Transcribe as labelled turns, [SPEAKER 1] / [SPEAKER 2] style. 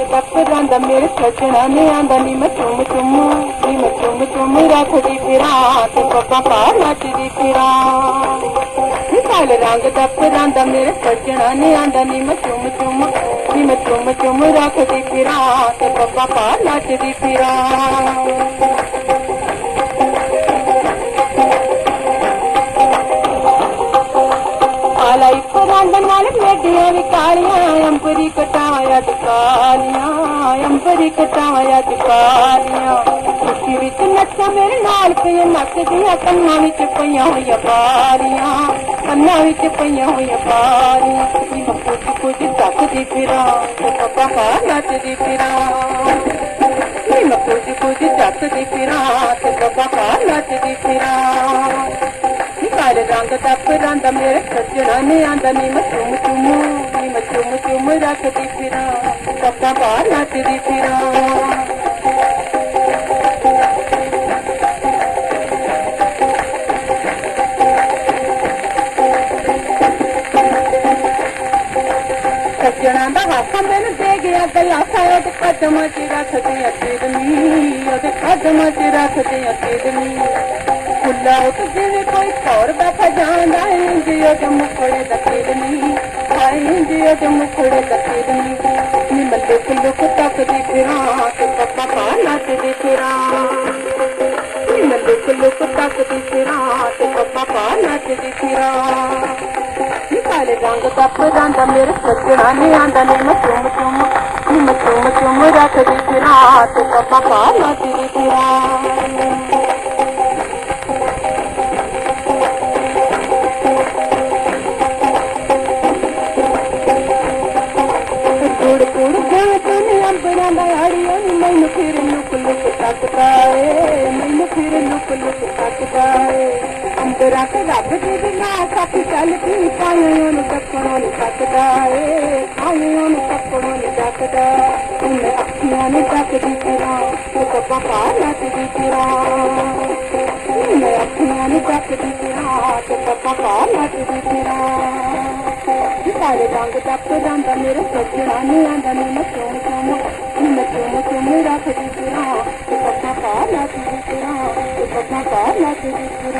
[SPEAKER 1] ਆਂਦਾ ਮੇਰੇ ਸੱਜਣਾ ਨੇ ਆਂਦਾ ਨੀ ਮੈਂ ਚੁੰਮ ਚੁੰਮ ਨੀ ਮੈਂ ਚੁੰਮ ਚੁੰਮ ਰੱਖਦੀ ਫਿਰਾਂ ਤੇ ਪੱਪਾ ਪਾ ਨੱਚਦੀ ਫਿਰਾਂ ਨੀ ਕਾਲੇ ਰੰਗ ਦਾ ਪਰਾਂਦਾ ਮੇਰੇ ਸੱਜਣਾ ਨੇ ਆਂਦਾ ਨੀ ਮੈਂ ਚੁੰਮ ਚੁੰਮ ਨੀ ਮੈਂ ਚੁੰਮ ਚੁੰਮ ਰੱਖਦੀ ਫਿਰਾਂ ਤੇ ਪੱਪਾ ਪਾ ਨੱਚਦੀ ਫਿਰਾਂ ਆਲਾ ਇੱਕ ਰੰਗ ਵੀ ਕਾਲੀਆਂ, ਅੰਬਰੀ ਕਟਾਇਆ ਕਾਲੀਆਂ, ਅੰਬਰੀ ਕਟਾਇਆ ਕਾਲੀਆਂ। ਖੁਸ਼ੀ ਵਿੱਚ ਨੱਚਾ ਮੇਰੇ ਨਾਲ ਪਈਆਂ ਨੱਚਦੀਆਂ ਕੰਨਾਂ ਵਿੱਚ ਪਈਆਂ ਹੋਈਆਂ ਬਾਰੀਆਂ ਕੰਨਾਂ ਵਿੱਚ ਪਈਆਂ ਹੋਈਆਂ ਬਾਰੀਆਂ ਨੀ ਮੈਂ ਕੁਝ ਤੱਕਦੀ ਫਿਰਾਂ ਤੇ ਪਪਾ ਕਾ ਨੱਚਦੀ ਫਿਰਾਂ। ਨੀ ਮੈਂ ਕੁਝ ਕੁਝ ਤੱਕਦੀ ਫਿਰਾਂ ਤੇ ਪਪਾ ਨੱਚਦੀ ਫਿਰਾਂ। రంగ తప్పు రంద మేర సజ్జనాన్ని అందమీమ చుమ్ము చుమ్ము ఈమ చుమ్ము చుమ్ము రాక తీసిరా తప్ప బాగా తిరిసిరా ਚੁੰਮ ਰੱਖਦੀ ਫਿਰਾਂ ਪੱਪਾ ਬਾਹਰ ਨੱਚਦੀ ਦੇ ਗਿਆ ਗਲਾਸਾ ਉਹਦੇ ਕਦਮਾਂ 'ਚ ਰੱਖਦੇ ਅਕੀਦਨੀ ਉਹਦੇ ਕਦਮਾਂ 'ਚ ਰੱਖਦੇ ਅਕੀਦਨੀ ਖੁੱਲਾ ਉੱਤ ਜਿਵੇਂ ਕੋਈ ਹੋਰ ਬੈਠਾ ਜਾਂਦਾ, ਇੰਜ ਉਹਦੇ ਮੁਖੜੇ ਦਾ ਕਿਦਨੀ ਹਾਏ, ਇੰਜ ਉਹਦੇ ਮੁਖੜੇ ਦਾ ਕਿਦਨੀ ਨੀ। ਮੈਂ ਲੁਕ ਲੁਕ ਤੱਕਦੀ ਫਿਰਾਂ ਤੇ ਪੱਪਾ ਪਾ ਨੱਚਦੀ ਫਿਰਾਂ ਨੀ ਮੈਂ ਲੁਕ ਤੱਕਦੀ ਫਿਰਾਂ ਤੇ ਪੱਪਾ ਪਾ ਨੱਚਦੀ ਫਿਰਾਂ सचा न फिरन फुल चाक पाहे मन फिरन फुल चाक पाहे ਫਿਰ ਰੱਬ ਦੀ ਬਿਨਾ ਸੱਤ ਚੱਲਦੀ ਪਾਇਆਂ ਨੂੰ ਤੱਕਣੋਂ ਨੀ ਤੱਕਦਾ ਏ। ਪਾਇਆਂ ਨੂੰ ਤੱਕਣੋਂ ਨੀ ਤੱਕਦਾ ਉਹਨੇ ਅੱਖੀਆਂ ਨੂੰ ਤੱਕਦੀ ਫਿਰਾਂ ਤੇ ਪੱਪਾ ਪਾ ਨੱਚਦੀ ਫਿਰਾਂ। ਮੈਂ ਅੱਖੀਆਂ ਨੂੰ ਤੱਕਦੀ ਫਿਰਾਂ ਤੇ ਪੱਪਾ ਪਾ ਨੱਚਦੀ ਫਿਰਾਂ। ਕਾਲੇ ਰੰਗ ਦਾ ਪਰਾਂਦਾ ਮੇਰੇ ਸੱਜਣਾ ਨੇ ਆਂਦਾ ਨੀ ਮੈਂ ਚੁੰਮ ਚੁੰਮ ਮੈਂ ਚੁੰਮ ਚੁੰਮ ਰੱਖਦੀ ਫਿਰਾਂ ਤੇ ਪੱਪਾ ਪਾ ਨੱਚਦੀ ਫਿਰਾਂ ਤੇ ਪੱਪਾ ਪਾ ਨੱਚਦੀ ਫਿਰਾਂ।